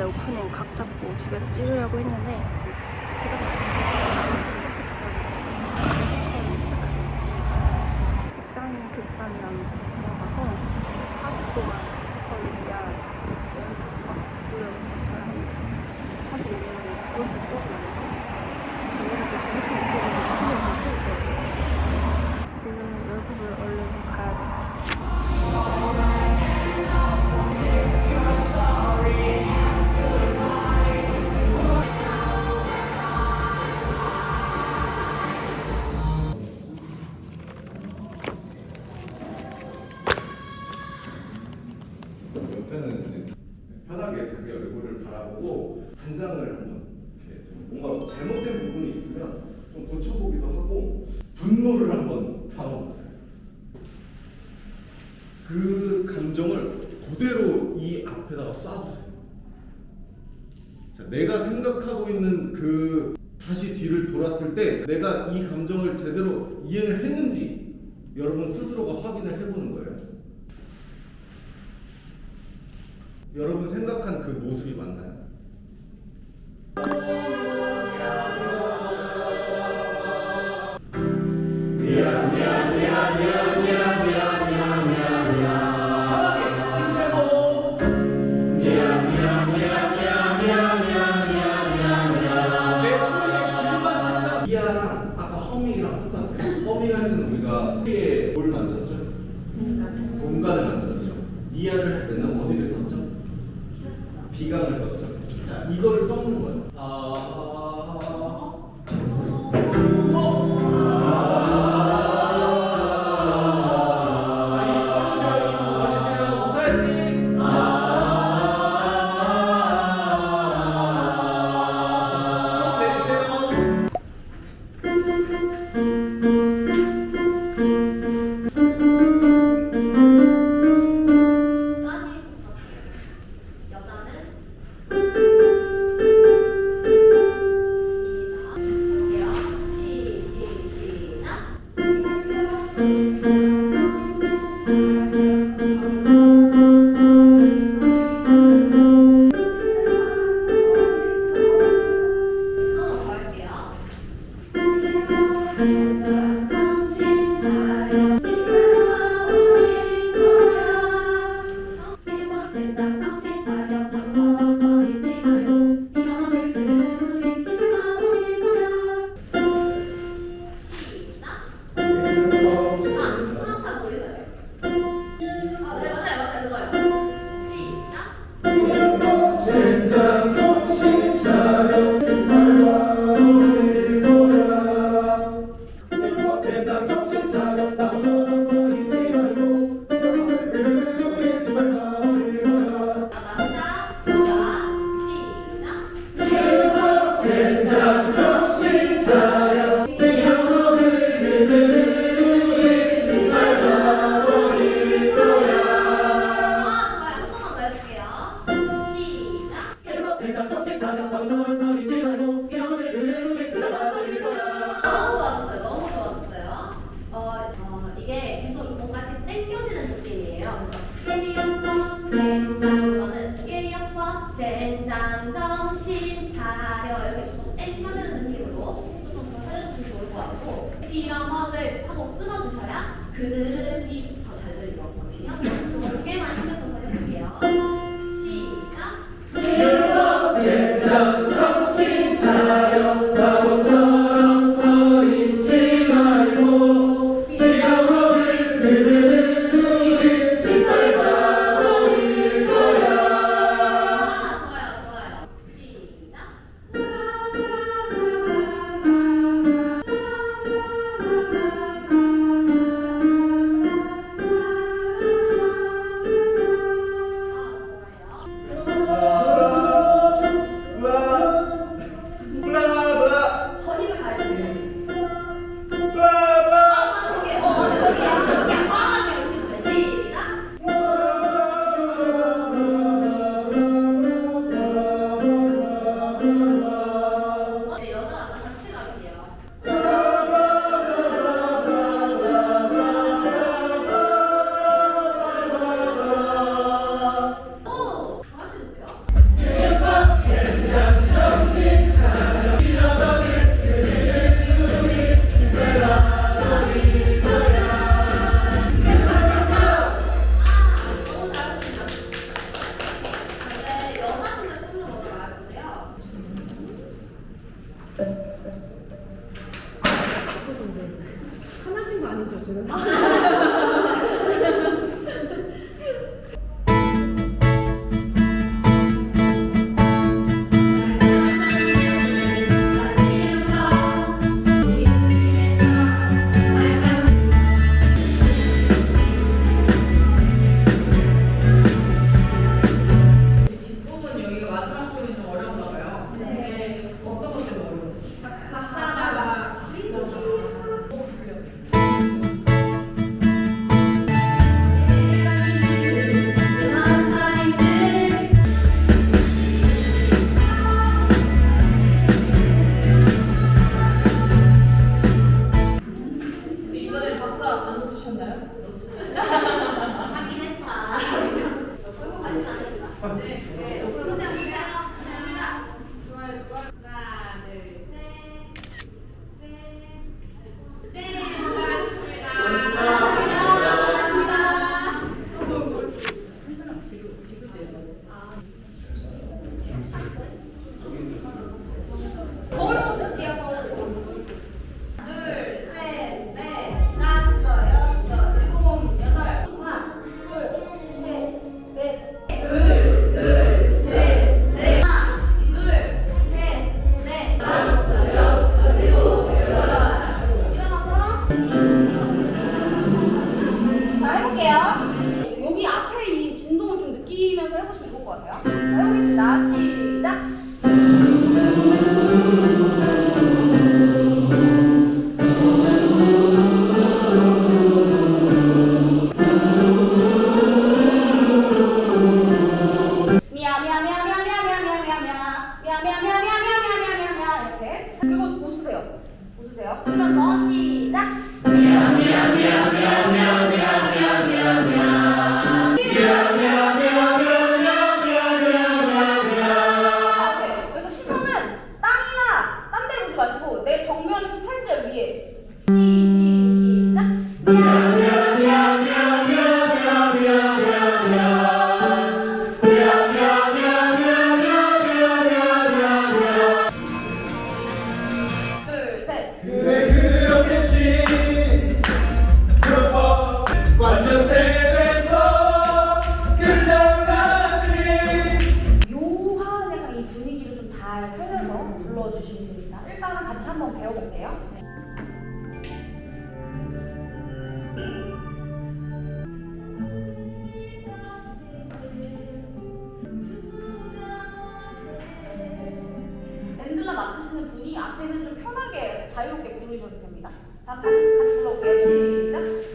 원래 오프닝 각 잡고 집에서 찍으려고 했는데 지금 직장인 극단이라는 곳에 들어가서 24주 동안 옆에는 이제 편하게 자기 얼굴을 바라보고 단장을 한번 이렇게 좀 뭔가 잘못된 부분이 있으면 좀 고쳐보기도 하고 분노를 한번 담아보세요. 그 감정을 그대로 이 앞에다가 쏴주세요. 자, 내가 생각하고 있는 그 다시 뒤를 돌았을 때 내가 이 감정을 제대로 이해를 했는지 여러분 스스로가 확인을 해보는 거예요. 여러분 생각한 그 모습이 맞나요? 미안. 그래서 자유롭게 부르셔도 됩니다. 자, 다시 같이 불러볼게요. 시작.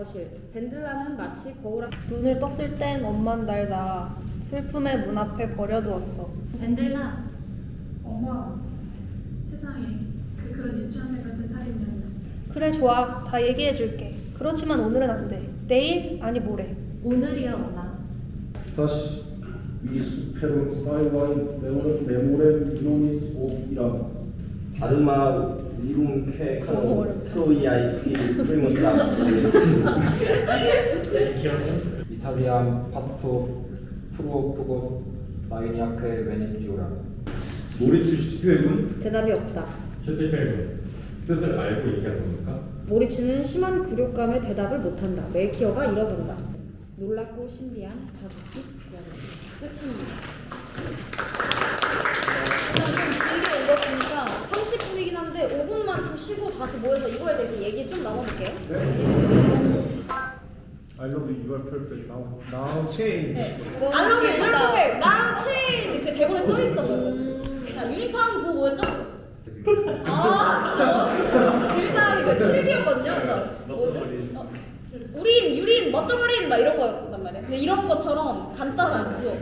거실 벤들라는 마치 거울 앞 눈을 떴을 땐 엄만 날다 슬픔의 문 앞에 버려두었어. 밴들라 엄마 세상에 그 그런 유치원 생 같은 살인면 그래 좋아 다 얘기해줄게. 그렇지만 오늘은 안 돼. 내일 아니 모레. 오늘이야 엄마 다시 이 수페론 사이와인 메모레 메모레 오이라 바르마 너무 카노 트로이아이 피 프리모스라 이탈리안 파토 프로푸고스 마이니아크의 베네피오라 모리츠 슈티펠군 대답이 없다. 슈티펠군 뜻을 알고 얘기하는 겁니까? 모리츠는 심한 굴욕감에 대답을 못한다. 멜키어가 일어선다. 놀랍고 신비한 자극이 끝입니다. 일단 좀 길게 근데 5분만 좀 쉬고 다시 모여서 이거에 대해서 얘기 좀 나눠볼게요. 네. I love you. You are perfect. Now, now change. 네. I love you. You're perfect. Now change. 그 대본에 써 있던 자, 유니타운 그 뭐였죠? 아, 어. 일단 이거 7기였거든요. 멋져버린. 어, 우린, 유린, 멋져버린 막 이런 거였단 말이에요. 근데 이런 것처럼 간단한 구조.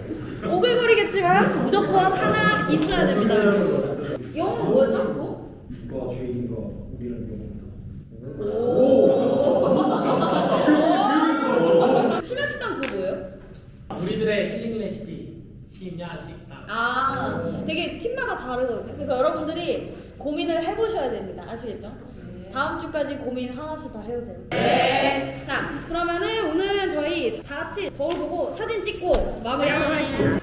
오글거리겠지만 무조건 하나 있어야 됩니다. 우리를 위해 온다. 오! 실제로 질문 쳐왔어. 심야식당 그거 뭐예요? 우리들의 힐링 레시피 심야식당. 아, 네. 되게 팀마다 다르거든요. 그래서 여러분들이 고민을 해보셔야 됩니다. 아시겠죠? 네. 다음 주까지 고민 하나씩 다 해보세요. 네. 자, 그러면은 오늘은 저희 다 같이 거울 보고 사진 찍고 마무리하도록 네. 하겠습니다.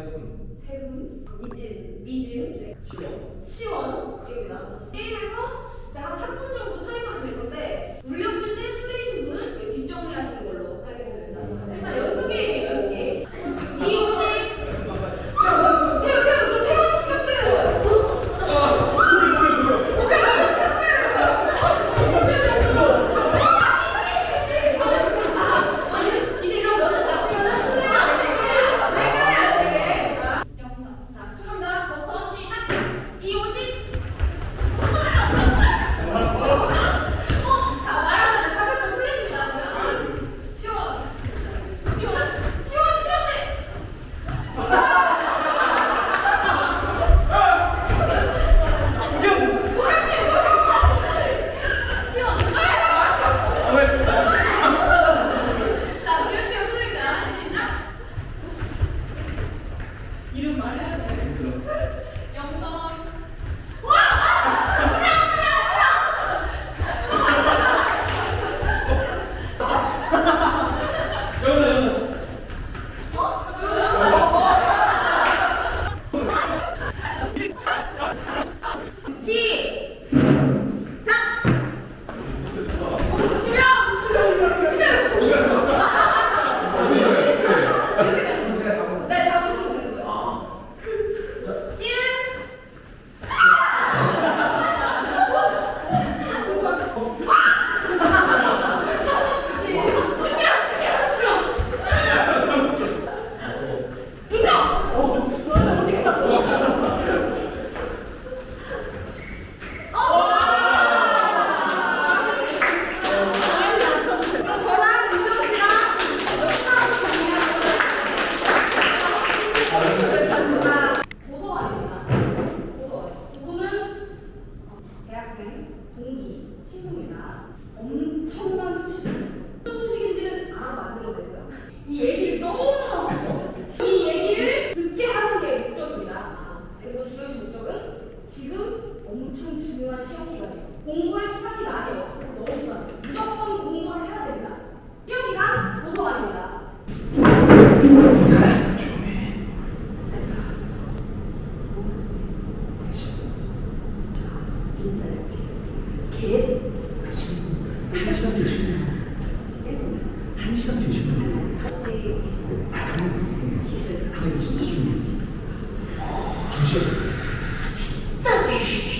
해군 해군 미진 미즈 치원. 네. 치원입니다. 게임에서 제가 한 3분 정도 타이머 대학생, 동기, 친구입니다. 엄청난 소식이 있어요. 어떤 소식인지는 알아서 만들어냈어요. 이 얘기를 Tá.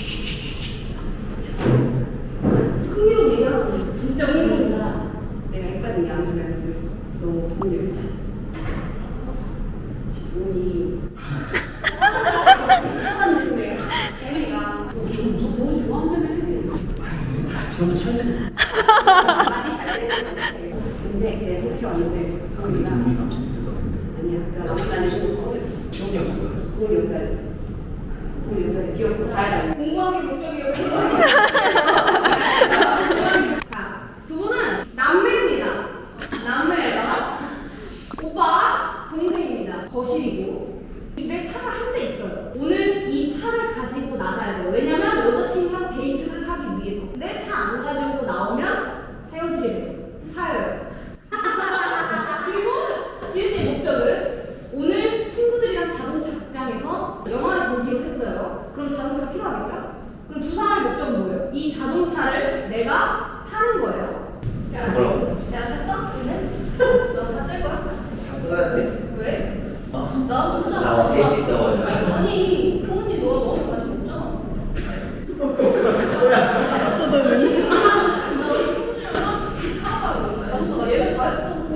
거실이고 집에 차가 한 대 있어요. 오늘 이 차를 가지고 나가야 돼요. 왜냐면 여자친구랑 데이트를 하기 위해서. 근데 차 안 가지고 나오면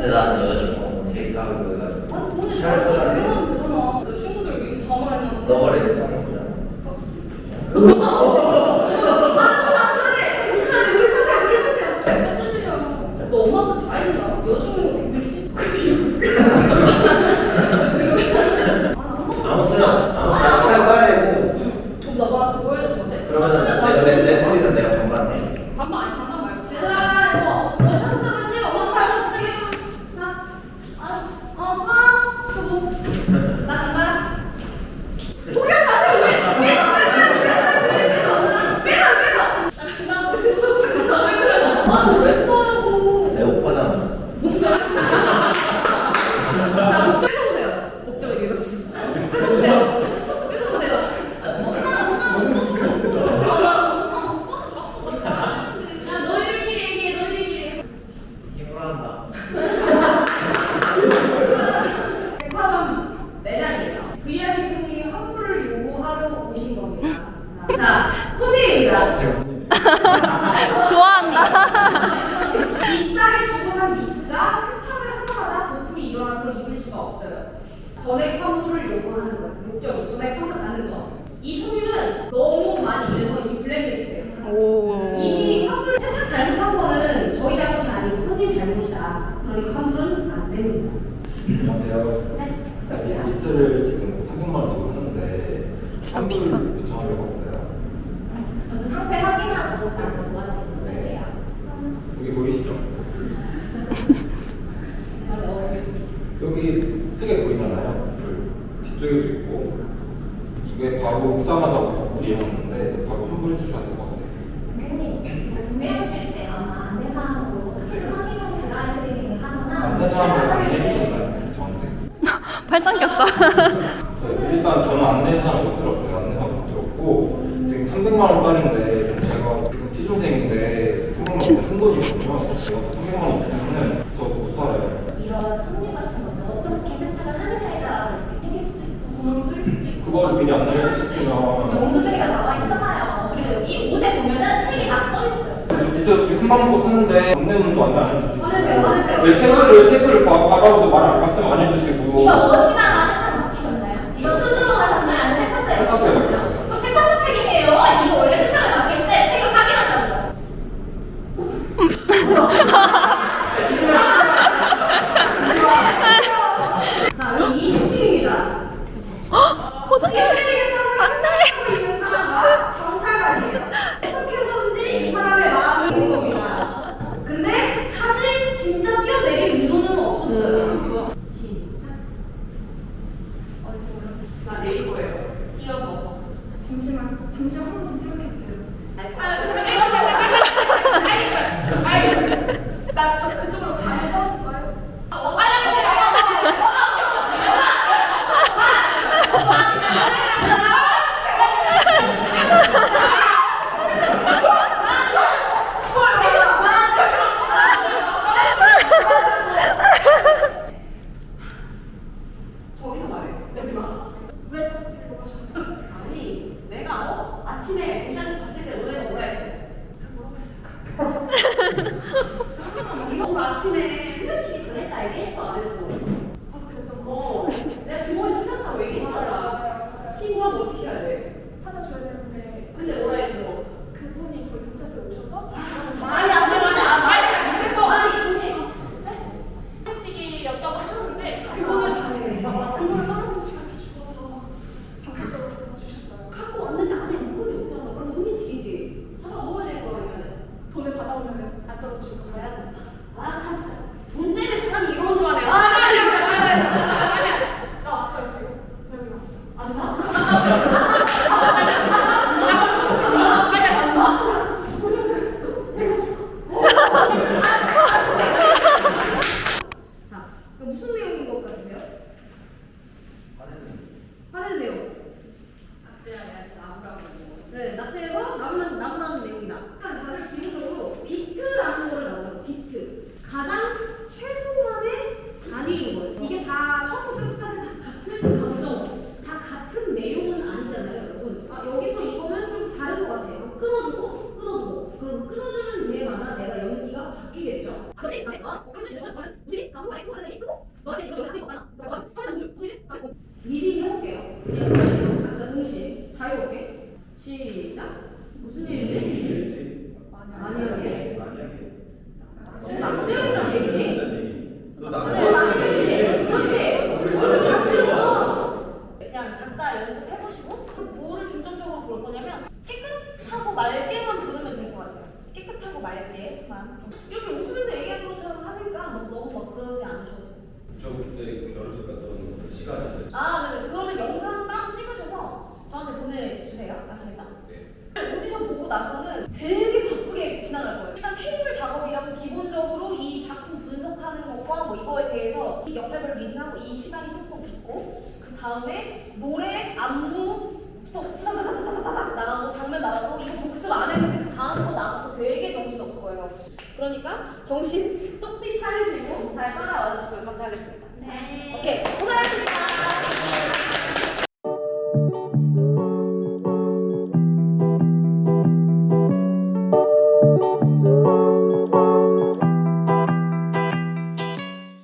근데 나는 여자친구가 되게 까불고 해가지고. 아니 그거는 잘했어 sapısı. 저는 안내사는 못 들었어요. 안내사 못 들었고 지금 300만 원짜리인데 제가 취준생인데 생각만 큰 돈이거든요. 300만 원 없으면 저못 살아요. 이런 성립 같은 것도 어떻게 생각을 하느냐에 따라서 이렇게 생길 수도 있고 구멍이 뚫릴 수도 있고 그걸 미리 안내해 주시면 영수증이가 나와 있잖아요. 그리고 여기 옷에 보면은 색이 다 써 있어요. 밑에서 지금 큰방법 샀는데 안내문도 안내 안 해주시고. 보내세요, 보내세요. 왜 태그를 바라보도 말 안 갔으면 안 해주시고. 이거 어디다가 돈을 받아오면 안 떨어지실 건가요? 아, 참, 돈 때문에 사람이 이런 거 하네. 아, 있고